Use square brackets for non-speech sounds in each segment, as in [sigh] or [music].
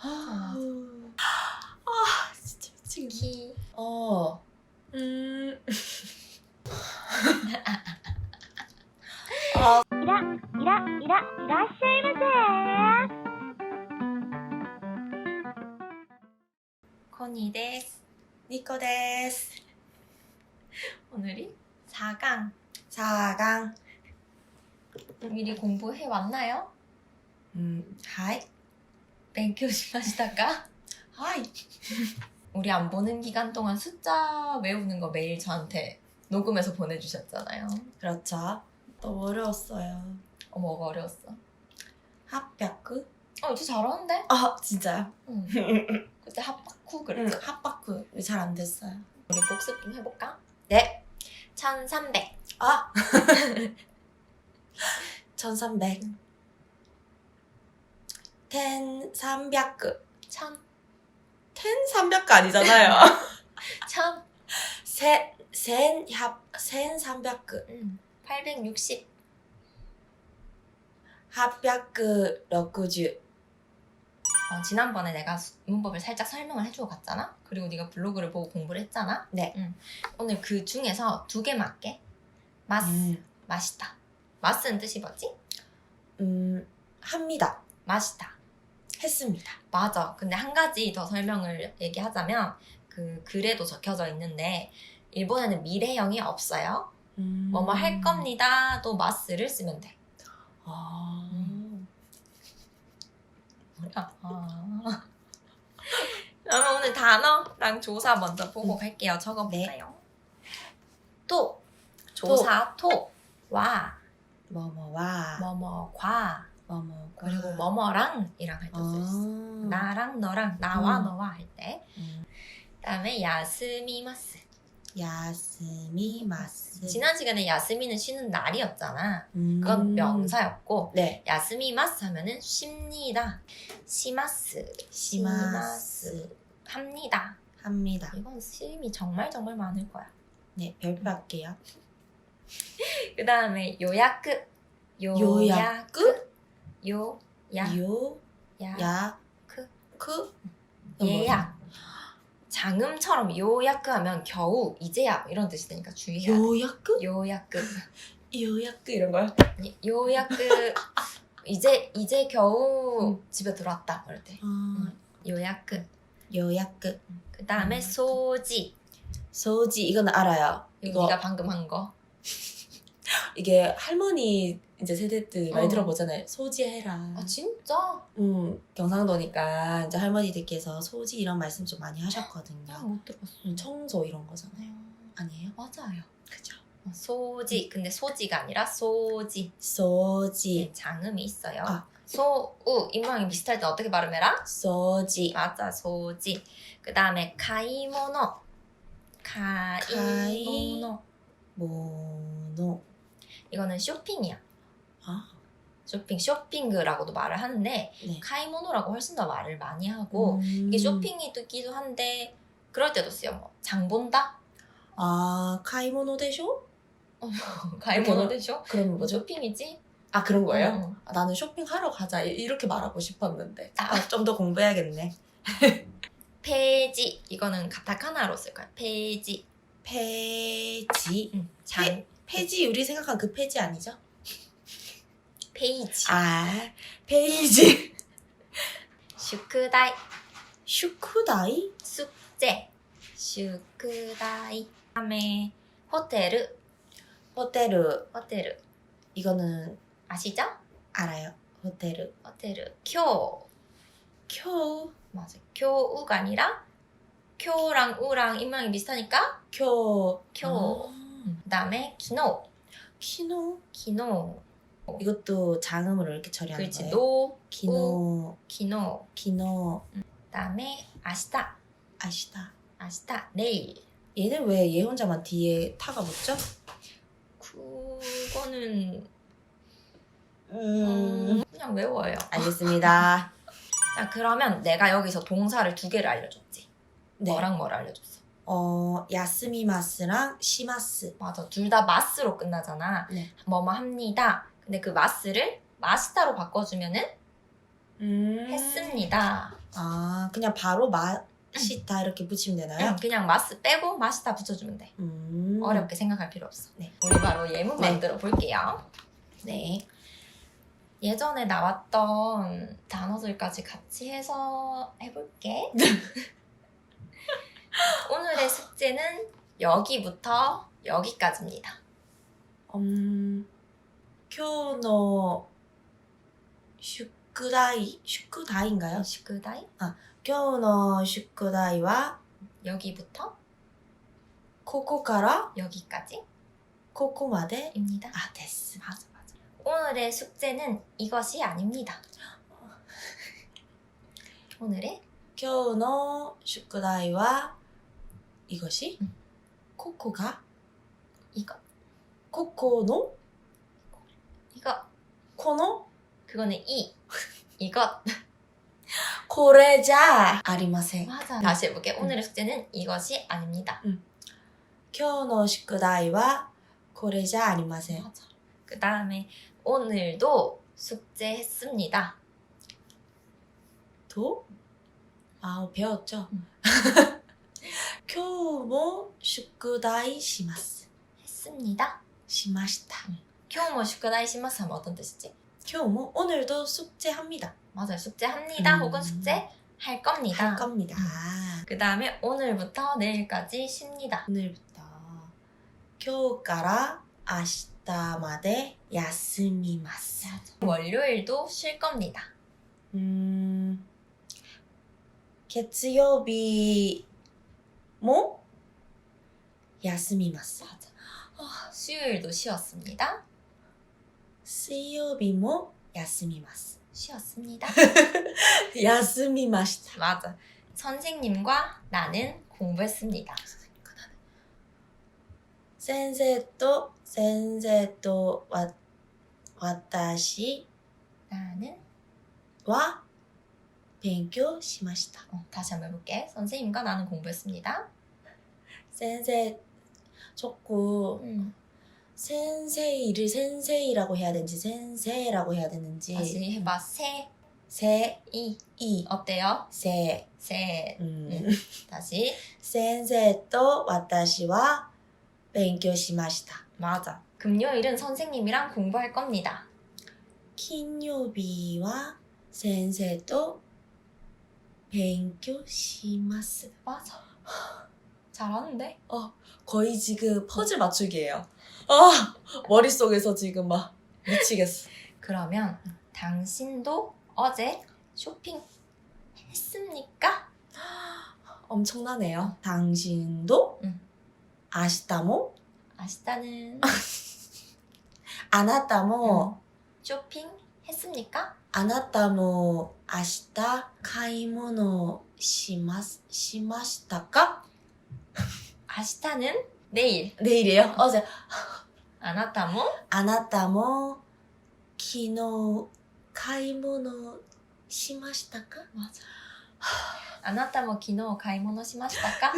아, 아 진짜 미친 기. 어. 음. 아. 이라 이라 이라 이라시마세. 코니 데스. 니코 [laughs] 데스. 오늘이 4강. 4강. 미리 공부해 왔나요? 음, 하이. 勉強しましたか? 하이. 우리 안 보는 기간 동안 숫자 외우는 거 매일 저한테 녹음해서 보내주셨잖아요. 그렇죠. 너무 어려웠어요. 어, 뭐가 어려웠어? 합백구? 어, 이제 잘하는데? 아, 진짜요? 응. [laughs] 그때 합바쿠 응, 그랬죠? 합박구. 잘 안 됐어요. 우리 복습 좀 해볼까? 네. 1300. 아! [laughs] 1300. 텐 300구. 1000. 텐 300구 아니잖아요. 1000. 센, 센, 합, 센 300구. 응. 860. 합백구 60. 어, 지난번에 내가 수- 문법을 살짝 설명을 해주고 갔잖아? 그리고 네가 블로그를 보고 공부를 했잖아? 네. 응. 오늘 그 중에서 두 개 맞게. 마스. 음, 맛있다. 마스는 뜻이 뭐지? 음, 합니다. 맛있다. 했습니다. 맞아. 근데 한 가지 더 설명을 얘기하자면 그 글에도 적혀져 있는데 일본에는 미래형이 없어요. 음. 뭐뭐 할 겁니다. 또 마스를 쓰면 돼. 아. 뭐야? 아. [laughs] 그러면 오늘 단어랑 조사 먼저 보고 음. 갈게요. 적어볼까요? 또 조사 토 와 뭐뭐와 뭐뭐과 뭐뭐 그리고 뭐뭐랑이랑 할 때 쓸수 있어. 아. 나랑 너랑 나와 음. 너와 할 때. 음. 그다음에 야스미마스. 야스미마스. 지난 시간에 야스미는 쉬는 날이었잖아. 음. 그건 명사였고 네. 야스미마스 하면은 쉽니다. 시마스. 시마스. 합니다. 합니다. 이건 쓰임이 정말 정말 많을 거야. 네, 별표 할게요. [laughs] 그 다음에 요야크. 요야크? 요 야. 요, 야. 야, 크. 크. 예약. 장음처럼 요야크 하면 겨우 이제야 이런 뜻이 되니까 주의해야 돼. 요야크? 요야크. 요야크 이런 거요? 아니, 요야크. 이제 이제 겨우 집에 들어왔다 그럴 때. 아, 요야크. 요야크. 그 다음에 음. 소지. 소지 이건 알아요. 이거 이거 네가 방금 한 거. 이게 할머니 이제 세대 때 많이 어. 들어보잖아요. 소지해라. 아 진짜? 음, 경상도니까 이제 할머니들께서 소지 이런 말씀 좀 많이 나 하셨거든요. 못 들었어. 음, 청소 이런 거잖아요. 아니에요? 맞아요. 그죠? 어, 소지. 근데 소지가 아니라 소지. 소지, 네, 장음이 있어요. 아. 소우 입모양이 비슷할 때 어떻게 발음해라? 소지, 맞아 소지. 그 다음에 가이모노. 가이모노. 모노. 이거는 쇼핑이야. 아, 쇼핑, 쇼핑그라고도 말을 하는데 네. 카이모노라고 훨씬 더 말을 많이 하고 음. 이게 쇼핑이 듣기도 한데 그럴 때도 쓰여. 뭐, 장 본다? 아, 카이모노 대쇼? 가이모노 대쇼? 그럼 뭐? 쇼핑이지? 아, 그런 거예요? 어. 아, 나는 쇼핑하러 가자 이- 이렇게 말하고 싶었는데 아. 아, 좀 더 공부해야겠네. [laughs] 페이지. 이거는 가타카나로 쓸 거야. 페이지. 페이지. 응. 장. 페- 페이지 우리 생각한 그 페이지 아니죠? 페이지. 아, 페이지. 슈크다이. 슈쿠다이? 숙제. 슈크다이. 다음에 호텔. 호텔. 호텔. 이거는 아시죠? 알아요. 호텔. 호텔. 쿄. 쿄. 맞아. 쿄우가 아니라 쿄랑 우랑 입모양이 비슷하니까 쿄. 쿄. 아, 그다음에 키노. 키노. 키노. 이것도 장음으로 이렇게 처리하는 그렇지. 거예요. 노. 키노. 키노. 키노. 그다음에 아시다. 아시다. 아시다. 내일. 얘는 왜 얘 혼자만 뒤에 타가 붙죠? 그거는 음. 음, 그냥 외워요. 알겠습니다. [laughs] 자 그러면 내가 여기서 동사를 두 개를 알려줬지. 네. 뭐랑 뭐를 알려줬어? 어, 야스미마스랑 시마스. 맞아. 둘 다 마스로 끝나잖아. 네. 뭐뭐 합니다. 근데 그 마스를 마시다로 바꿔주면은 음. 했습니다. 아, 그냥 바로 마시다 이렇게 붙이면 되나요? 응, 그냥 마스 빼고 마시다 붙여주면 돼. 음. 어렵게 생각할 필요 없어. 네. 우리 바로 예문 네. 만들어 볼게요. 네. 예전에 나왔던 단어들까지 같이 해서 해볼게. [laughs] 오늘의 숙제는 여기부터 여기까지입니다. 음, 今日の宿題、宿題인가요 슈크다이 今日の宿題は 여기부터 ここから 여기까지 ここまで 입니다. あです。 맞아 맞아. 오늘의 숙제는 이것이 아닙니다. [laughs] 오늘의 今日の宿題は 이것이 うんここが 이거 ここの 이거 この 그거는 이 이것 [laughs] これじゃありません。 맞아. 다시 해볼게. 오늘의 숙제는 이것이 아닙니다. 今日の宿題はこれじゃありません。 맞아. 그 다음에 오늘도 숙제했습니다. と、あ、배웠죠 う [laughs] ん今日も宿題します。 했습니다. しました。 교모 숙제다이 시마스 하면 어떤 뜻이지? 今日も 오늘도 숙제합니다. 맞아요. 숙제합니다. 음. 혹은 숙제 할 겁니다. 할 겁니다. 그 다음에 오늘부터 내일까지 쉽니다. 오늘부터 今日から明日まで休みます。 월요일도 쉴 겁니다. うーん月曜日 も休みます。 맞아. 아, 수요일도 쉬었습니다. 水曜日も休みます。 쉬었습니다. [laughs] 休みました。 맞아. 선생님과 나는 공부했습니다. 先生と先生とわ私 나는 は勉強しました。 어, 다시 한번 해볼게. 선생님과 나는 공부했습니다. 센세 좋고 음. 센세이를 센세이라고 해야 되는지 센세라고 해야 되는지 아, 다시 해봐 세. 세, 이. 이. 어때요? 세. 세. 음. 음. 다시. 센세또 와타시와 뱅교시마시다. 맞아. 금요일은 선생님이랑 공부할 겁니다. 킨요비와 센세또 뱅교시마스. 맞아. 잘하는데? 어, 거의 지금 퍼즐 맞추기예요. 아, 머릿속에서 지금 막 미치겠어. 그러면 당신도 어제 쇼핑 했습니까? [gasps] 엄청나네요. 당신도 응. 아시다모? 아시다는 아나다모? [laughs] 쇼핑 했습니까? 아나다모 아시다 카이모노 시마 시마시다까? 아시다는 내일. 내일이에요? 어제 あなたもあなたも昨日買い物しましたか 맞아. あなたも昨日買い物しましたか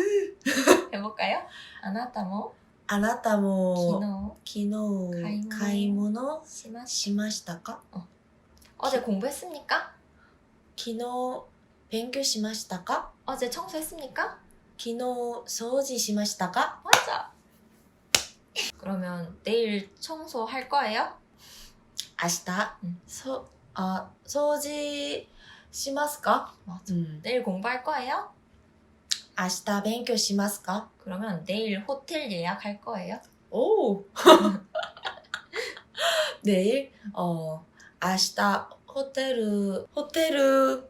해볼까요? あなたもあなたも昨日昨日買い物買い物しまししましたか 어제 공부했습니까? 昨日勉強しましたか 어제 청소했습니까? 昨日掃除しましたか 맞아. 그러면 내일 청소할 거예요? 明日、うんそあ掃除しますか 맞아. うん、 내일 공부할 거예요? 明日勉強しますか 그러면 내일 호텔 예약할 거예요? 오 [laughs] 내일 어明日ホテルホテル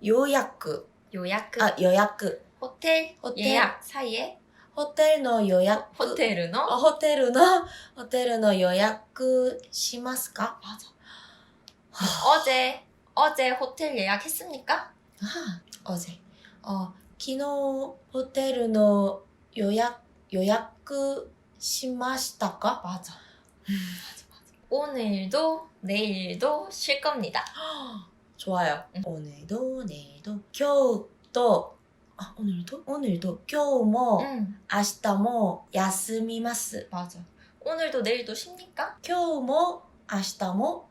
予約 요약. 아予約 호텔, 호텔. 예약 사이에 ホテルの予約 호텔은 あ 어? ホテルのホテルの予約しますか 맞아. 어제 어제 호텔 예약했습니까? 아 어제 어昨日ホテルの予約予約しましたか 맞아. 맞아 맞아. 오늘도 내일도 쉴 겁니다. [gasps] 좋아요. 응. 오늘도 내일도 今日と あ 오늘도 오늘도 今日も 응 明日も休みます。 맞아. 오늘도 내일도 쉽니까? 今日も明日も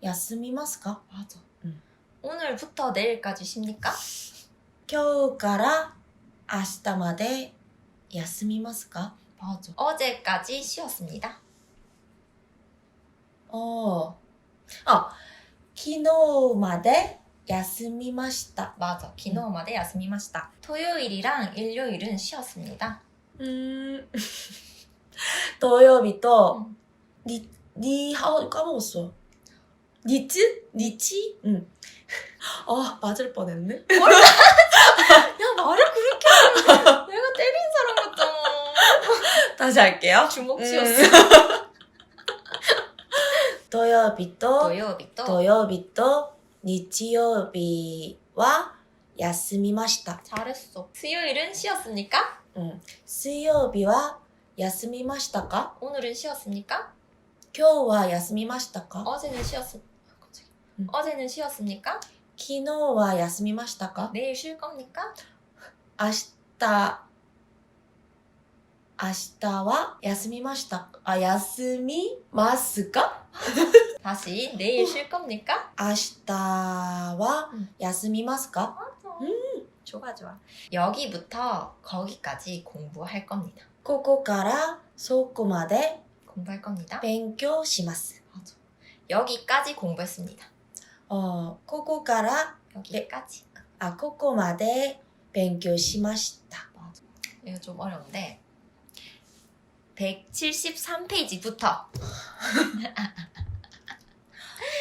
休みますか 맞아. 응. 오늘부터 내일까지 쉽니까? 今日から明日まで休みますか 맞아. 어제까지 쉬었습니다. 어. 아, 昨日まで 야스미마시다. 맞아. 기노마데 야스미마시다. 토요일이랑 일요일은 쉬었습니다. 음. [laughs] 너요미 또 응. 니, 니, 아, 까먹었어. 니츠? 니치? 응. 아, 맞을 뻔했네. [laughs] 야 말을 그렇게 하면 내가 때린 사람 같잖아. [laughs] 다시 할게요. 주먹치였어. 너요미 또, 도요비또, 도요비 또, 日曜日は休みました。 잘했어. 수요일은 쉬었습니까? うん。水曜日は休みましたか 오늘은 쉬었습니까? 今日は休みましたか 어제는 쉬었습. 갑자기. 음. 어제는 쉬었습니까? 昨日は休みましたか 내일 쉴 겁니까? 明日、 明日は休みましたあ、休みますか [laughs] 다시 내일 쉴 겁니까? 明日は 음. 休みますか 음, 좋아 좋아. 여기부터 거기까지 공부할 겁니다. ここからそこまで 공부할 겁니다. 勉強します。 맞아. 여기까지 공부했습니다. あここから、 여기까지. あ、ここまで勉強しました。 맞아. 이거 좀 어려운데 173페이지부터.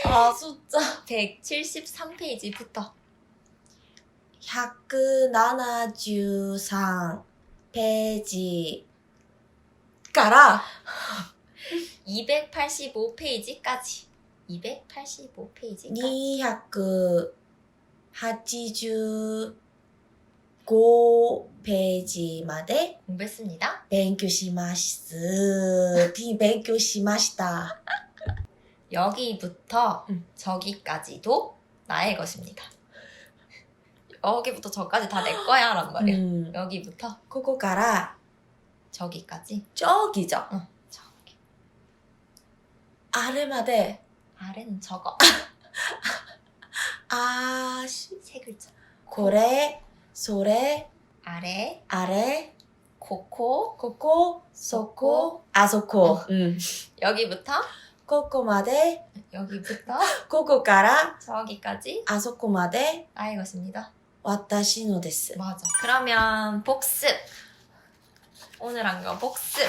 아 [laughs] 숫자. 173페이지부터. 173페이지. 까라. 285페이지까지. 285페이지까지. 280 285ページまで 공부했습니다. 勉強します。勉強しました。 여기부터 음. 저기까지도 나의 것입니다. 여기부터 저까지 다 내 거야 란 う 말이야. ん、 여기부터 ここから 저기까지 定規じゃ。 저기 あれまで、 아래는 저거 [laughs] あーし、 세 글자 これ、 소레 아래 아래 코코 코코 소코 아소코 어. 음. 여기부터 코코마데 여기부터 [laughs] 코코까라 저기까지 아소코마데 나의 아, 것입니다. 와타시노 데스. 맞아. 그러면 복습. 오늘 한 거 복습.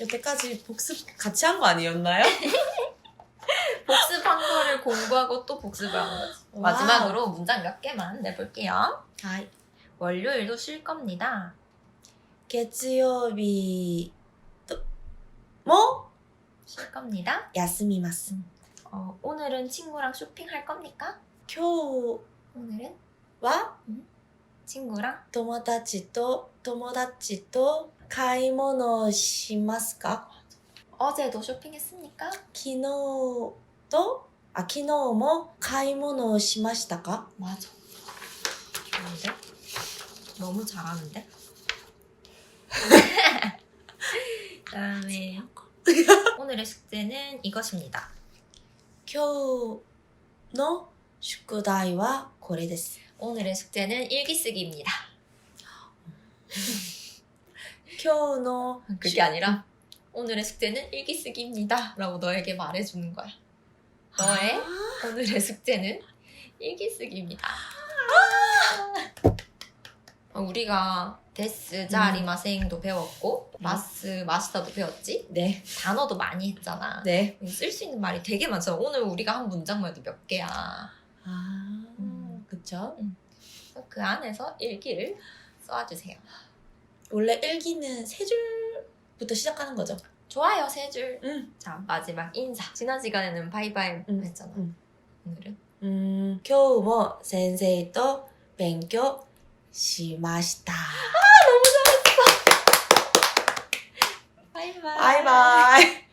여태까지 복습 같이 한 거 아니었나요? [laughs] 복습한 거를 공부하고 또 복습을 한 거지. 마지막으로 문장 몇 개만 내볼게요. 아이. 월요일도 쉴 겁니다. 月曜日とも 쉴 겁니다. 休みます。 어, 오늘은 친구랑 쇼핑할 겁니까? 今日 오늘은 は 친구랑 友達と、友達と買い物をしますか 어제도 쇼핑했습니까? 昨日と、あ、昨日も買い物をしましたか 맞아. 너무 잘하는데? 그 다음에요 오늘의 숙제는 이것입니다. 교노 숙구다이와 고레데스. 오늘의 숙제는 일기 쓰기입니다. 교노 그게 아니라 오늘의 숙제는 일기 쓰기입니다. 라고 너에게 말해주는 거야. 너의 오늘의 숙제는 일기 쓰기입니다. 아 우리가 데스, 자리, 마생도 배웠고 마스, 마스터도 배웠지? 네, 단어도 많이 했잖아. 네. 쓸 수 있는 말이 되게 많잖아. 오늘 우리가 한 문장만 해도 몇 개야. 아, 음. 그쵸? 그래서 그 안에서 일기를 써주세요. 원래 일기는 세 줄부터 시작하는 거죠. 좋아요, 세 줄. 응. 자, 마지막 인사. 지난 시간에는 바이바이 응. 했잖아. 응. 오늘은 음, 今日も先生と勉強 しました。ああ、どうも楽しそ。バイバイ。バイバイ。